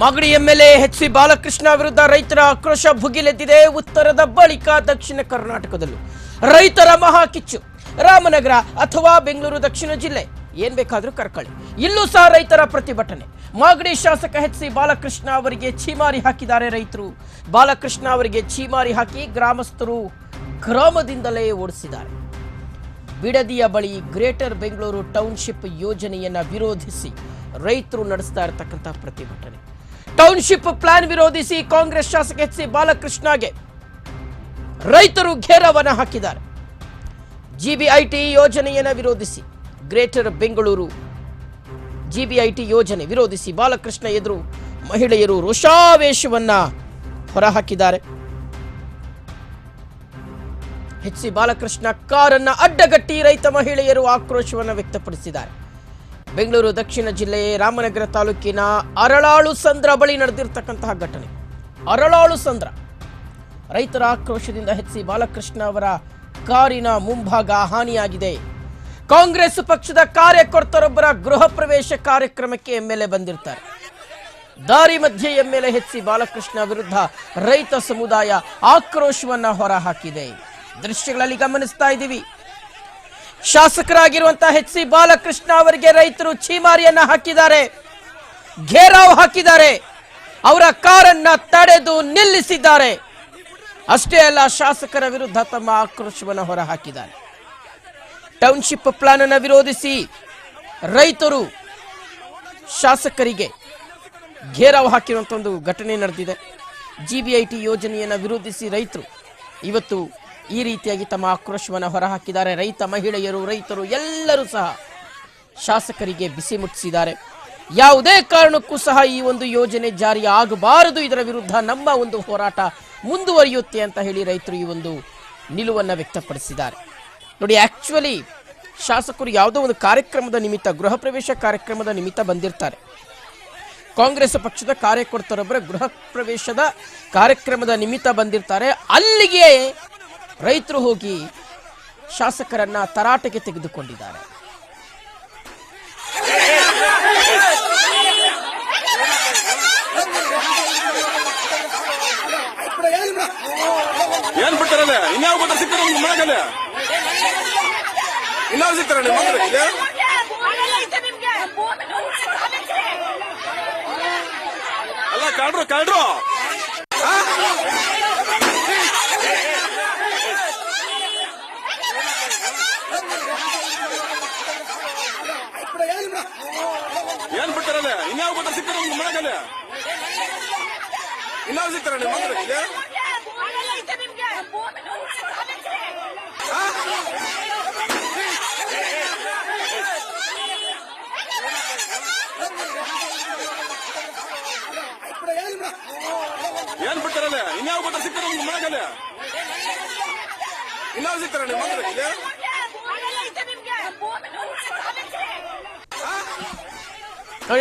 Magadi MLA H C Balakrishna ವಿರುದ್ಧ ರೈತರ ಆಕ್ರೋಶ ಭುಗಿಲೆದ್ದಿದೆ. ಉತ್ತರದ ಬಳಿಕ ದಕ್ಷಿಣ ಕರ್ನಾಟಕದಲ್ಲೂ ರೈತರ ಮಹಾ ಕಿಚ್ಚು. ರಾಮನಗರ ಅಥವಾ ಬೆಂಗಳೂರು ದಕ್ಷಿಣ ಜಿಲ್ಲೆ, ಏನ್ ಬೇಕಾದ್ರೂ ಕರ್ಕೊಳ್ಳಿ. ಇಲ್ಲೂ ಸಹ ರೈತರ ಪ್ರತಿಭಟನೆ. ಮಾಗಡಿ ಶಾಸಕ ಎಚ್ ಸಿ ಬಾಲಕೃಷ್ಣ ಅವರಿಗೆ ಛೀಮಾರಿ ಹಾಕಿದ್ದಾರೆ ರೈತರು. ಬಾಲಕೃಷ್ಣ ಅವರಿಗೆ ಛೀಮಾರಿ ಹಾಕಿ ಗ್ರಾಮಸ್ಥರು ಗ್ರಾಮದಿಂದಲೇ ಓಡಿಸಿದ್ದಾರೆ. ಬಿಡದಿಯ ಬಳಿ ಗ್ರೇಟರ್ ಬೆಂಗಳೂರು ಟೌನ್ಶಿಪ್ ಯೋಜನೆಯನ್ನ ವಿರೋಧಿಸಿ ರೈತರು ನಡೆಸ್ತಾ ಇರತಕ್ಕಂಥ ಪ್ರತಿಭಟನೆ. ಟೌನ್ಶಿಪ್ ಪ್ಲಾನ್ ವಿರೋಧಿಸಿ ಕಾಂಗ್ರೆಸ್ ಶಾಸಕ ಎಚ್ ಸಿ ಬಾಲಕೃಷ್ಣಗೆ ರೈತರು ಘೇರವನ್ನು ಹಾಕಿದ್ದಾರೆ. ಜಿಬಿಐಟಿ ಯೋಜನೆಯನ್ನು ವಿರೋಧಿಸಿ ಗ್ರೇಟರ್ ಬೆಂಗಳೂರು ಜಿಬಿಐಟಿ ಯೋಜನೆ ವಿರೋಧಿಸಿ ಬಾಲಕೃಷ್ಣ ಎದುರು ಮಹಿಳೆಯರು ರೋಷಾವೇಶವನ್ನ ಹೊರಹಾಕಿದ್ದಾರೆ. ಎಚ್ ಸಿ ಬಾಲಕೃಷ್ಣ ಕಾರನ್ನ ಅಡ್ಡಗಟ್ಟಿ ರೈತ ಮಹಿಳೆಯರು ಆಕ್ರೋಶವನ್ನು ವ್ಯಕ್ತಪಡಿಸಿದ್ದಾರೆ. ಬೆಂಗಳೂರು ದಕ್ಷಿಣ ಜಿಲ್ಲೆ ರಾಮನಗರ ತಾಲೂಕಿನ ಅರಳಾಳು ಸಂದ್ರ ಬಳಿ ನಡೆದಿರ್ತಕ್ಕಂತಹ ಘಟನೆ. ಅರಳಾಳು ಸಂದ್ರ. ರೈತರ ಆಕ್ರೋಶದಿಂದ ಹೆಚ್ಚಿ ಬಾಲಕೃಷ್ಣ ಅವರ ಕಾರಿನ ಮುಂಭಾಗ ಹಾನಿಯಾಗಿದೆ. ಕಾಂಗ್ರೆಸ್ ಪಕ್ಷದ ಕಾರ್ಯಕರ್ತರೊಬ್ಬರ ಗೃಹ ಪ್ರವೇಶ ಕಾರ್ಯಕ್ರಮಕ್ಕೆ ಎಂಎಲ್ಎ ಬಂದಿರ್ತಾರೆ. ದಾರಿ ಮಧ್ಯೆ ಎಂಎಲ್ಎ ಹೆಚ್ಚಿ ಬಾಲಕೃಷ್ಣ ವಿರುದ್ಧ ರೈತ ಸಮುದಾಯ ಆಕ್ರೋಶವನ್ನ ಹೊರಹಾಕಿದೆ. ದೃಶ್ಯಗಳಲ್ಲಿ ಗಮನಿಸ್ತಾ ಇದ್ದೀವಿ. ಶಾಸಕರಾಗಿರುವಂತಹ ಎಚ್ ಸಿ ಬಾಲಕೃಷ್ಣ ಅವರಿಗೆ ರೈತರು ಛೀಮಾರಿಯನ್ನ ಹಾಕಿದ್ದಾರೆ, ಘೇರಾವ್ ಹಾಕಿದ್ದಾರೆ, ಅವರ ಕಾರನ್ನ ತಡೆದು ನಿಲ್ಲಿಸಿದ್ದಾರೆ. ಅಷ್ಟೇ ಅಲ್ಲ, ಶಾಸಕರ ವಿರುದ್ಧ ತಮ್ಮ ಆಕ್ರೋಶವನ್ನು ಹೊರಹಾಕಿದ್ದಾರೆ. ಟೌನ್ಶಿಪ್ ಪ್ಲಾನ್ ಅನ್ನು ವಿರೋಧಿಸಿ ರೈತರು ಶಾಸಕರಿಗೆ ಘೇರಾವ್ ಹಾಕಿರುವಂಥ ಒಂದು ಘಟನೆ ನಡೆದಿದೆ. ಜಿ ಬಿ ಐ ಟಿ ಯೋಜನೆಯನ್ನು ವಿರೋಧಿಸಿ ರೈತರು ಇವತ್ತು ಈ ರೀತಿಯಾಗಿ ತಮ್ಮ ಆಕ್ರೋಶವನ್ನು ಹೊರಹಾಕಿದ್ದಾರೆ. ರೈತ, ಮಹಿಳೆಯರು, ರೈತರು ಎಲ್ಲರೂ ಸಹ ಶಾಸಕರಿಗೆ ಬಿಸಿ ಮುಟ್ಟಿಸಿದ್ದಾರೆ. ಯಾವುದೇ ಕಾರಣಕ್ಕೂ ಸಹ ಈ ಒಂದು ಯೋಜನೆ ಜಾರಿ ಆಗಬಾರದು. ಇದರ ವಿರುದ್ಧ ನಮ್ಮ ಒಂದು ಹೋರಾಟ ಮುಂದುವರಿಯುತ್ತೆ ಅಂತ ಹೇಳಿ ರೈತರು ಈ ಒಂದು ನಿಲುವನ್ನು ವ್ಯಕ್ತಪಡಿಸಿದ್ದಾರೆ. ನೋಡಿ ಆ್ಯಕ್ಚುಲಿ ಶಾಸಕರು ಯಾವುದೋ ಒಂದು ಕಾರ್ಯಕ್ರಮದ ನಿಮಿತ್ತ, ಗೃಹ ಪ್ರವೇಶ ಕಾರ್ಯಕ್ರಮದ ನಿಮಿತ್ತ ಬಂದಿರ್ತಾರೆ. ಕಾಂಗ್ರೆಸ್ ಪಕ್ಷದ ಕಾರ್ಯಕರ್ತರೊಬ್ಬರ ಗೃಹ ಪ್ರವೇಶದ ಕಾರ್ಯಕ್ರಮದ ನಿಮಿತ್ತ ಬಂದಿರ್ತಾರೆ. ಅಲ್ಲಿಗೆ ರೈತರು ಹೋಗಿ ಶಾಸಕರನ್ನ ತರಾಟೆಗೆ ತೆಗೆದುಕೊಂಡಿದ್ದಾರೆ. ಏನ್ ಬಿಡ್ತಾರಲ್ಲ? ಇನ್ಯಾವ ಬಿಟ್ಟ ಸಿಗ್ತಾರ ಒಂದು ಮನೆಗಲ್ಲ? ಇನ್ಯಾವ ಸಿಗ್ತಾರ ನಿಮ್ ಮನೆಗೆ ಅಲ್ಲ ಕಾಡ್ರು ಕಾಡ್ರು ಏನ್ ಬಿಡ್ತಾರಲ್ಲ? ಇನ್ಯಾವ ಬಿಟ್ಟ ಸಿಗ್ತಾರ ನಿಮ್ ಮನೆಗಲ್ಲ? ಇನ್ಯಾವ ಸಿಗ್ತಾರ ನಿಮ್ ಮನೆಗೆ? ಏನ್ ಬಿಡ್ತಾರಲ್ಲ? ಇನ್ಯಾವ ಬಿಟ್ಟ ಸಿಗ್ತಾರ ನಿಮ್ ಮನೆಗಲ್ಲ? ಇನ್ಯಾವ ಸಿಗ್ತಾರ ನಿಮ್ ಮನೆಗೆ? No,